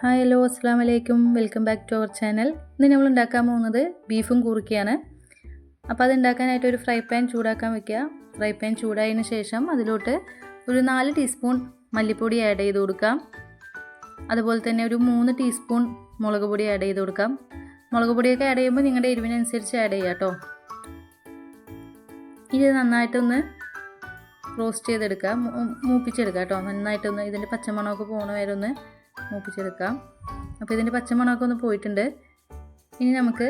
Hi hello അസ്സാം വലൈക്കും welcome back to our channel. ഇന്ന് നമ്മൾ ഉണ്ടാക്കാൻ പോകുന്നത് ബീഫും കുറുക്കിയാണ്. അപ്പോൾ അത് ഉണ്ടാക്കാനായിട്ട് ഒരു ഫ്രൈ പാൻ ചൂടാക്കാൻ വെക്കുക. ഫ്രൈ പാൻ ചൂടായതിന് ശേഷം അതിലോട്ട് ഒരു നാല് ടീസ്പൂൺ മല്ലിപ്പൊടി ആഡ് ചെയ്ത് കൊടുക്കാം. അതുപോലെ തന്നെ ഒരു മൂന്ന് ടീസ്പൂൺ മുളക് പൊടി ആഡ് ചെയ്ത് കൊടുക്കാം. മുളക് പൊടിയൊക്കെ ആഡ് ചെയ്യുമ്പോൾ നിങ്ങളുടെ എരിവിനനുസരിച്ച് ആഡ് ചെയ്യുക കേട്ടോ. ഇത് നന്നായിട്ടൊന്ന് റോസ്റ്റ് ചെയ്തെടുക്കുക. മൂപ്പിച്ചെടുക്കുക കേട്ടോ. നന്നായിട്ടൊന്ന് ഇതിന്റെ പച്ചമണമൊക്കെ വരെ ഒന്ന് മൂപ്പിച്ചെടുക്കാം. അപ്പോൾ ഇതിന്റെ പച്ചമുളകൊക്കെ ഒന്ന് പോയിട്ടുണ്ട്. ഇനി നമുക്ക്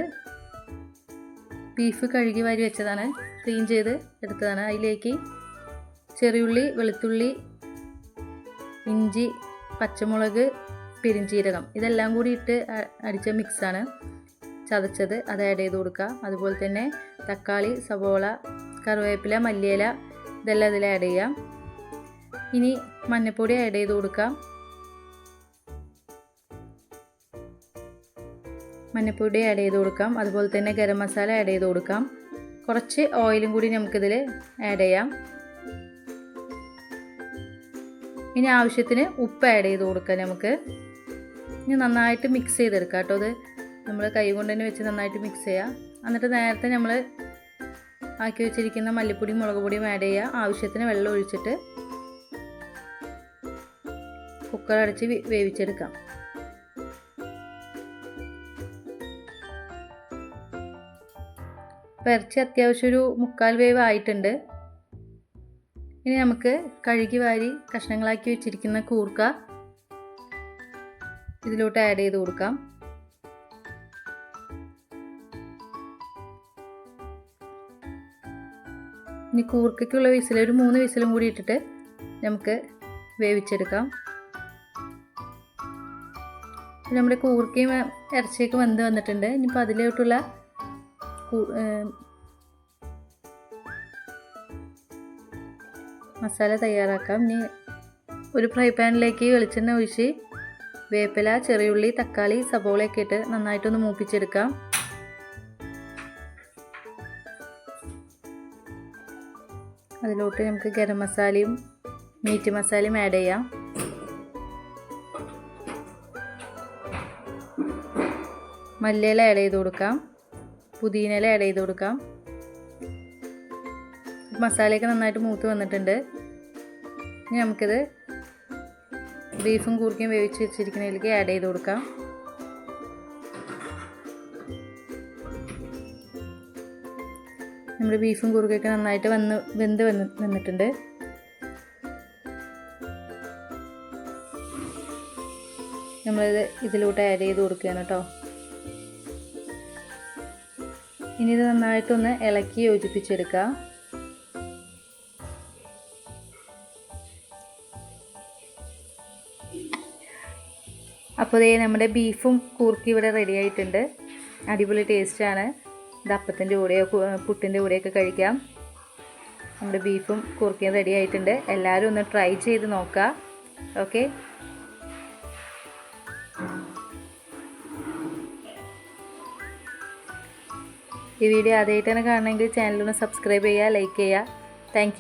ബീഫ് കഴുകി വാരി വെച്ചതാണ്. ക്ലീൻ ചെയ്ത് എടുത്തതാണ് അതിലേക്ക്. ചെറിയുള്ളി വെളുത്തുള്ളി ഇഞ്ചി പച്ചമുളക് പെരിഞ്ചീരകം. ഇതെല്ലാം കൂടി ഇട്ട് അടിച്ച മിക്സാണ് ചതച്ചത് അത് ആഡ് ചെയ്ത് കൊടുക്കുക. അതുപോലെ തന്നെ തക്കാളി സവോള കറിവേപ്പില മല്ലിയില ഇതെല്ലാം ഇതിൽ ആഡ് ചെയ്യാം. ഇനി മഞ്ഞൾപ്പൊടി ആഡ് ചെയ്ത് കൊടുക്കാം. മഞ്ഞൾപ്പൊടി ആഡ് ചെയ്ത് കൊടുക്കാം. അതുപോലെ തന്നെ ഗരം മസാല ആഡ് ചെയ്ത് കൊടുക്കാം. കുറച്ച് ഓയിലും കൂടി നമുക്കിതിൽ ആഡ് ചെയ്യാം. ഇനി ആവശ്യത്തിന് ഉപ്പ് ആഡ് ചെയ്ത് കൊടുക്കാം നമുക്ക്. ഇനി നന്നായിട്ട് മിക്സ് ചെയ്തെടുക്കാം കേട്ടോ അത്. നമ്മൾ കൈ കൊണ്ട് തന്നെ വെച്ച് നന്നായിട്ട് മിക്സ് ചെയ്യാം. എന്നിട്ട് നേരത്തെ നമ്മൾ ആക്കി വെച്ചിരിക്കുന്ന മല്ലിപ്പൊടിയും മുളക് പൊടിയും ആഡ് ചെയ്യുക ആവശ്യത്തിന് വെള്ളം ഒഴിച്ചിട്ട് കുക്കർ അടച്ച് വേവിച്ചെടുക്കാം. ഇറച്ചി അത്യാവശ്യം ഒരു മുക്കാൽ വേവ് ആയിട്ടുണ്ട്. ഇനി നമുക്ക് കഴുകി വാരി കഷ്ണങ്ങളാക്കി വെച്ചിരിക്കുന്ന കൂർക്ക ഇതിലോട്ട് ആഡ് ചെയ്ത് കൊടുക്കാം. ഇനി കൂർക്കയ്ക്കുള്ള വിസിൽ ഒരു മൂന്ന് വിസിലും കൂടി ഇട്ടിട്ട് നമുക്ക് വേവിച്ചെടുക്കാം. നമ്മുടെ കൂർക്കയും ഇറച്ചിയൊക്കെ വെന്ത് വന്നിട്ടുണ്ട്. ഇനിയിപ്പോൾ അതിലോട്ടുള്ള മസാല തയ്യാറാക്കാം. ഇനി ഒരു ഫ്രൈ പാനിലേക്ക് വെളിച്ചെണ്ണ ഒഴിച്ച് വേപ്പില ചെറിയുള്ളി തക്കാളി സബോളയൊക്കെ ഇട്ട് നന്നായിട്ടൊന്ന് മൂപ്പിച്ചെടുക്കാം. അതിലോട്ട് നമുക്ക് ഗരം മസാലയും മീറ്റ് മസാലയും ആഡ് ചെയ്യാം. മല്ലിയില ആഡ് ചെയ്ത് കൊടുക്കാം. പുതിനയില ആഡ് ചെയ്ത് കൊടുക്കാം. മസാലയൊക്കെ നന്നായിട്ട് മൂത്ത് വന്നിട്ടുണ്ട്. ഇനി നമുക്കിത് ബീഫും കൂർക്കയും വേവിച്ച് വെച്ചിരിക്കുന്നതിലേക്ക് ആഡ് ചെയ്ത് കൊടുക്കാം. നമ്മുടെ ബീഫും കുറുകൊക്കെ നന്നായിട്ട് വന്ന് വെന്ത് വന്ന് വന്നിട്ടുണ്ട്. നമ്മളിത് ഇതിലോട്ട് ആഡ് ചെയ്ത് കൊടുക്കുകയാണ് കേട്ടോ. ഇനി ഇത് നന്നായിട്ടൊന്ന് ഇളക്കി യോജിപ്പിച്ചെടുക്കുക. അപ്പോൾ ഇതേ നമ്മുടെ ബീഫും കൂർക്കി ഇവിടെ റെഡി ആയിട്ടുണ്ട്. അടിപൊളി ടേസ്റ്റാണ് ഇത് അപ്പത്തിന്റെ കൂടെയോ പുട്ടിന്റെ കൂടെയൊക്കെ കഴിക്കാം. നമ്മുടെ ബീഫും കുറുക്കിയും റെഡി ആയിട്ടുണ്ട്. എല്ലാവരും ഒന്ന് ട്രൈ ചെയ്ത് നോക്കുക. ഓക്കെ ഈ വീഡിയോ ആദ്യമായിട്ടാണ് കാണണമെങ്കിൽ ചാനലൊന്ന് സബ്സ്ക്രൈബ് ചെയ്യുക ലൈക്ക് ചെയ്യുക. താങ്ക്